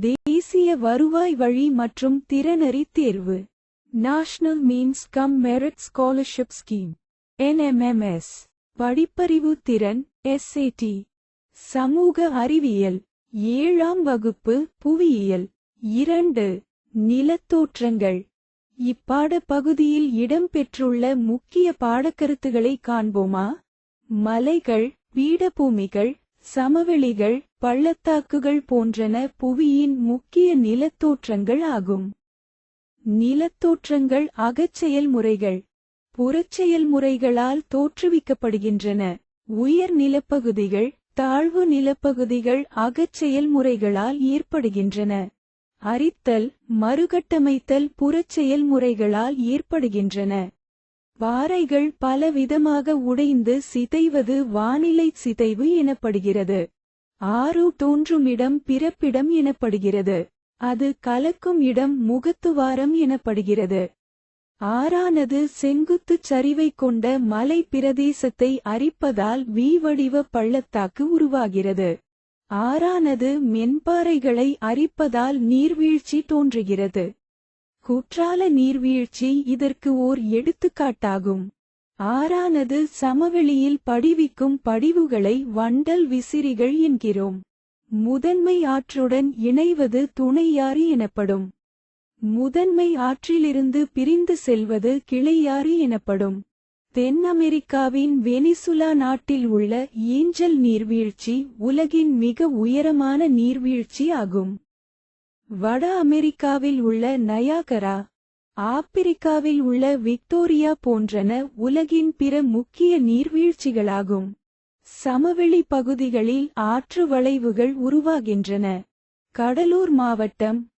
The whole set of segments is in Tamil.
தேசிய வருவாய் வழி மற்றும் திறனறி தேர்வு. National means cum merit scholarship scheme NMMS படிப்பறிவு திறன் எஸ்ஏடி சமூக அறிவியல். ஏழாம் வகுப்பு புவியியல். இரண்டு. நிலத்தோற்றங்கள். இப்பாட பகுதியில் இடம்பெற்றுள்ள முக்கிய பாடக்கருத்துகளை காண்போமா? மலைகள் பீடபூமிகள் சமவெளிகள் பள்ளத்தாக்குகள் போன்றன புவியின் முக்கிய நிலத்தோற்றங்கள் ஆகும். நிலத்தோற்றங்கள் அகச்செயல்முறைகள். புறச்செயல்முறைகளால் தோற்றுவிக்கப்படுகின்றன. உயர் நிலப்பகுதிகள் தாழ்வு நிலப்பகுதிகள் அகச்செயல்முறைகளால் ஏற்படுகின்றன. அரித்தல் மறுகட்டமைத்தல் புறச்செயல்முறைகளால் ஏற்படுகின்றன. பாறைகள் பலவிதமாக உடைந்து சிதைவது வானிலை சிதைவு எனப்படுகிறது. ஆறு தோன்றுமிடம் பிறப்பிடம் எனப்படுகிறது. அது கலக்கும் இடம் முகத்துவாரம் எனப்படுகிறது. ஆறானது செங்குத்துச் சரிவை கொண்ட மலை பிரதேசத்தை அரிப்பதால் வீவடிவ பள்ளத்தாக்கு உருவாகிறது. ஆறானது மென்பாறைகளை அரிப்பதால் நீர்வீழ்ச்சி தோன்றுகிறது. குற்றால நீர்வீழ்ச்சி இதற்கு ஓர் எடுத்துக்காட்டாகும். ஆறானது சமவெளியில் படிவிக்கும் படிவுகளை வண்டல் விசிறிகள் என்கிறோம். முதன்மை ஆற்றுடன் இணைவது துணையாறு எனப்படும். முதன்மை ஆற்றிலிருந்து பிரிந்து செல்வது கிளையாறு எனப்படும். தென் அமெரிக்காவின் வெனிசுலா நாட்டில் உள்ள ஏஞ்சல் நீர்வீழ்ச்சி உலகின் மிக உயரமான நீர்வீழ்ச்சி ஆகும். வட அமெரிக்காவில் உள்ள நயாகரா ஆப்பிரிக்காவில் உள்ள விக்டோரியா போன்றன உலகின் பிற முக்கிய நீர்வீழ்ச்சிகளாகும். சமவெளி பகுதிகளில் ஆற்று வளைவுகள் உருவாகின்றன. கடலூர் மாவட்டம்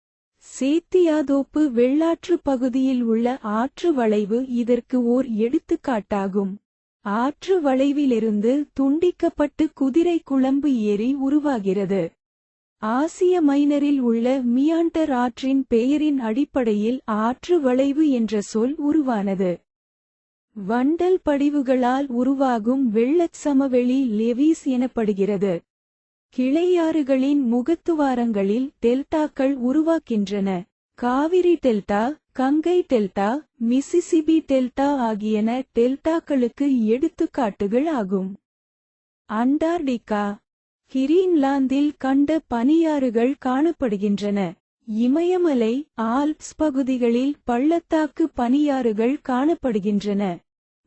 சேத்தியாதோப்பு வெள்ளாற்று பகுதியில் உள்ள ஆற்று வளைவு இதற்கு ஓர் எடுத்துக்காட்டாகும். ஆற்று வளைவிலிருந்து துண்டிக்கப்பட்டு குதிரை குழம்பு ஏரி உருவாகிறது. ஆசிய மைனரில் உள்ள மியாண்டர் ஆற்றின் பெயரின் அடிப்படையில் ஆற்று வளைவு என்ற சொல் உருவானது. வண்டல் படிவுகளால் உருவாகும் வெள்ளச் சமவெளி லெவிஸ் எனப்படுகிறது. கிளையாறுகளின் முகத்துவாரங்களில் டெல்டாக்கள் உருவாக்கின்றன. Kaveri delta Ganga delta Mississippi delta ஆகியன டெல்டாக்களுக்கு எடுத்துக்காட்டுகள் ஆகும். அண்டார்டிகா கிரீன்லாந்தில் கண்ட பனியாறுகள் காணப்படுகின்றன. இமயமலை ஆல்ப்ஸ் பகுதிகளில் பள்ளத்தாக்கு பனியாறுகள் காணப்படுகின்றன.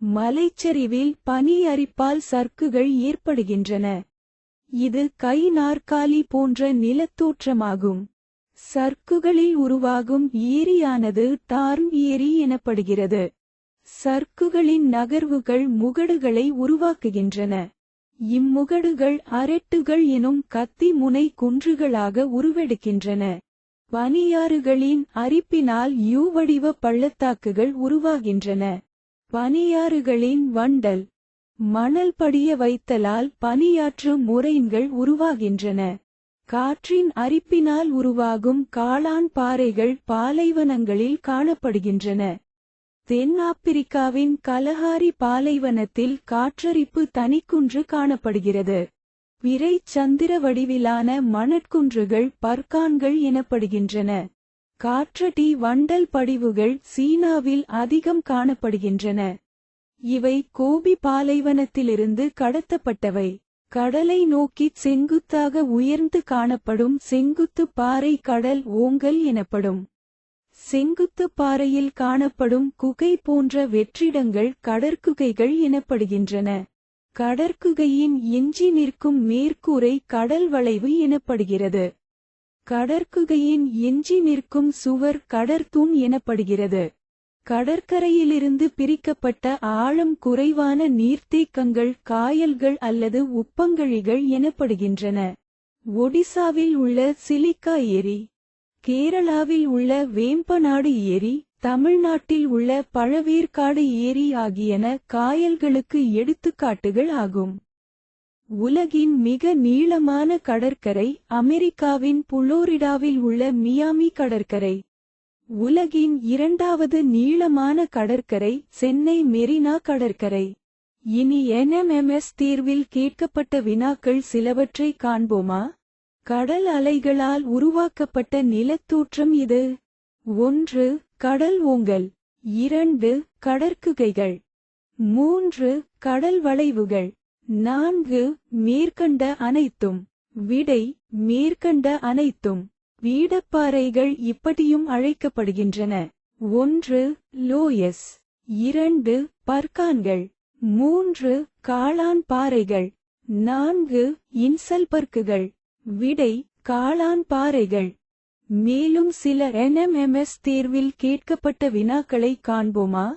மலைச்சரிவில் பனி அரிப்பால் சர்க்குகள் ஏற்படுகின்றன. இது கை நாற்காலி போன்ற நிலத்தோற்றமாகும். சர்க்குகளில் உருவாகும் ஏரியானது டார்ன் ஏரி எனப்படுகிறது. சர்க்குகளின் நகர்வுகள் முகடுகளை உருவாக்குகின்றன. இம்முகடுகள் அரட்டுகள் எனும் கத்தி முனை குன்றுகளாக உருவெடுக்கின்றன. பனியாறுகளின் அரிப்பினால் யூ வடிவ பள்ளத்தாக்குகள் உருவாகின்றன. பனியாறுகளின் வண்டல் மணல் படிய வைத்தலால் பனியாற்று முறைன்கள் உருவாகின்றன. காற்றின் அரிப்பினால் உருவாகும் காளான் பாறைகள் பாலைவனங்களில் காணப்படுகின்றன. தென்னாப்பிரிக்காவின் கலஹாரி பாலைவனத்தில் காற்றரிப்பு தனிக்குன்று காணப்படுகிறது. விரை சந்திர வடிவிலான மணற்குன்றுகள் பர்கான்கள் எனப்படுகின்றன. காற்றடி வண்டல் படிவுகள் சீனாவில் அதிகம் காணப்படுகின்றன. இவை கோபி பாலைவனத்திலிருந்து கடத்தப்பட்டவை. கடலை நோக்கிச் செங்குத்தாக உயர்ந்து காணப்படும் செங்குத்து பாறை கடல் ஓங்கல் எனப்படும். செங்குத்து பாறையில் காணப்படும் குகை போன்ற வெற்றிடங்கள் கடற்குகைகள் எனப்படுகின்றன. கடற்குகையின் எஞ்சி நிற்கும் மேற்கூரை கடல் வளைவு எனப்படுகிறது. கடற்குகையின் எஞ்சி நிற்கும் சுவர் கடற்தூண் எனப்படுகிறது. கடற்கரையிலிருந்து பிரிக்கப்பட்ட ஆழம் குறைவான நீர்த்தேக்கங்கள் காயல்கள் அல்லது உப்பங்கழிகள் எனப்படுகின்றன. ஒடிசாவில் உள்ள சிலிக்கா ஏரி கேரளாவில் உள்ள வேம்பநாடு ஏரி தமிழ்நாட்டில் உள்ள பழவேற்காடு ஏரி ஆகியன காயல்களுக்கு எடுத்துக்காட்டுகள் ஆகும். உலகின் மிக நீளமான கடற்கரை அமெரிக்காவின் புளோரிடாவில் உள்ள மியாமி கடற்கரை. உலகின் இரண்டாவது நீளமான கடற்கரை சென்னை மெரினா கடற்கரை. இனி என்எம்எம்எஸ் தேர்வில் கேட்கப்பட்ட வினாக்கள் சிலவற்றை காண்போமா? கடல் அலைகளால் உருவாக்கப்பட்ட நிலத்தோற்றம் இது. ஒன்று கடல் ஓங்கல். இரண்டு கடற்குகைகள். மூன்று கடல் வளைவுகள். நான்கு மேற்கண்ட அனைத்தும். விடை மேற்கண்ட அனைத்தும். வீடப்பாறைகள் இப்படியும் அழைக்கப்படுகின்றன. ஒன்று லோயஸ். இரண்டு பர்கான்கள். மூன்று காளான் பாறைகள். நான்கு இன்சல்பர்க்குகள் விடை காளான் பாறைகள். மேலும் சில என்எம்எம்எஸ் தேர்வில் கேட்கப்பட்ட வினாக்களை காண்போமா?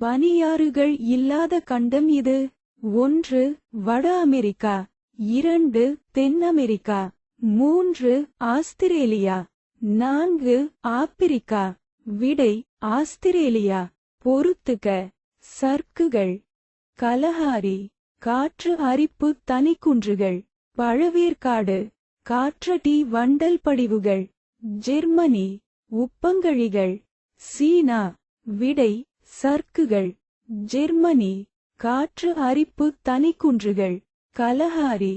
பனியாறுகள் இல்லாத கண்டம் இது. ஒன்று வட அமெரிக்கா. இரண்டு தென் அமெரிக்கா. மூன்று ஆஸ்திரேலியா. நான்கு ஆப்பிரிக்கா. விடை ஆஸ்திரேலியா. பொறுத்துக. சர்க்குகள். கலஹாரி. காற்று அரிப்பு தனிக்குன்றுகள். பழவேற்காடு. காற்றடி வண்டல் படிவுகள் ஜெர்மனி உப்பங்கழிகள் சீனா விடை சர்க்குகள் ஜெர்மனி காற்று அரிப்பு தனிக்குன்றுகள் கலஹாரி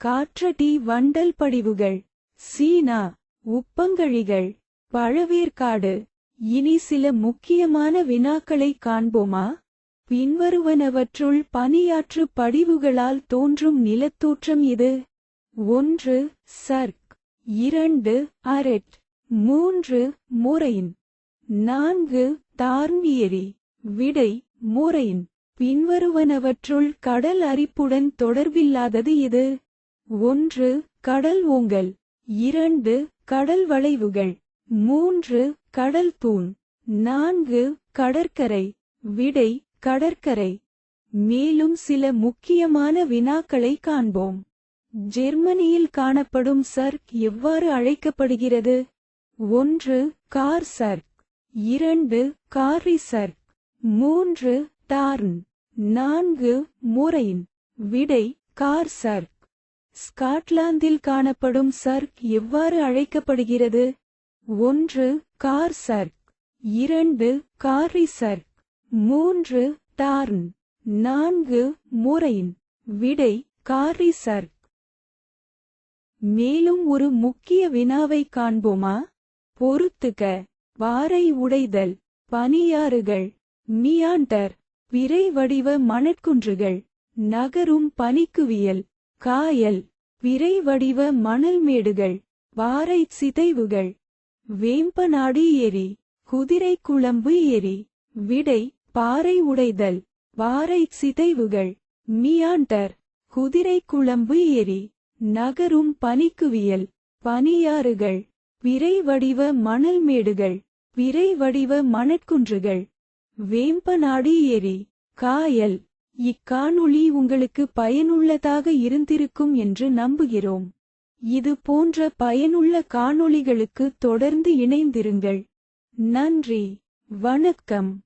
காற்றடி வண்டல் படிவுகள் சீனா உப்பங்கழிகள் பழவேற்காடு இனி சில முக்கியமான வினாக்களை காண்போமா? பின்வருவனவற்றுள் பனியாற்று படிவுகளால் தோன்றும் நிலத்தோற்றம் இது. ஒன்று சர்க். இரண்டு அரெட். மூன்று முறையின் நான்கு தார்மியரி. விடை முறையின் பின்வருவனவற்றுள் கடல் அரிப்புடன் தொடர்பில்லாதது இது. ஒன்று கடல் ஓங்கல் இரண்டு கடல் வளைவுகள். மூன்று கடல் தூண். நான்கு கடற்கரை. விடை கடற்கரை. மேலும் சில முக்கியமான வினாக்களை காண்போம். ஜெர்மனியில் காணப்படும் சர்க் எவ்வாறு அழைக்கப்படுகிறது? ஒன்று கார் சர்க். இரண்டு காரி சர்க். மூன்று டார்ன். நான்கு முறையின் விடை கார் சர்க். ஸ்காட்லாந்தில் காணப்படும் சர்க் எவ்வாறு அழைக்கப்படுகிறது? ஒன்று கார் சர்க். இரண்டு காரி சர்க். மூன்று டார்ன். நான்கு முறையின் விடை காரி சர்க். மேலும் ஒரு முக்கிய வினாவை காண்போமா? பொறுத்துக பாறை உடைதல் பனியாறுகள் மியாண்டர் விரை வடிவ மணற்குன்றுகள் நகரும் பனிக்குவியல் காயல் விரை வடிவ மணல் மேடுகள் பாறை சிதைவுகள் வேம்பநாடு ஏரி குதிரை குழம்பு ஏரி விடை பாறை உடைதல் பாறை சிதைவுகள் மியாண்டர் குதிரை குழம்பு ஏரி. நகரும் பனிக்குவியல். பனியாறுகள். விரை வடிவ மணல் மேடுகள் விரை வடிவ மணற்குன்றுகள். வேம்பநாடு ஏரி. காயல். இக்காணொளி உங்களுக்கு பயனுள்ளதாக இருந்திருக்கும் என்று நம்புகிறோம். இது போன்ற பயனுள்ள காணொளிகளுக்கு தொடர்ந்து இணைந்திருங்கள். நன்றி. வணக்கம்.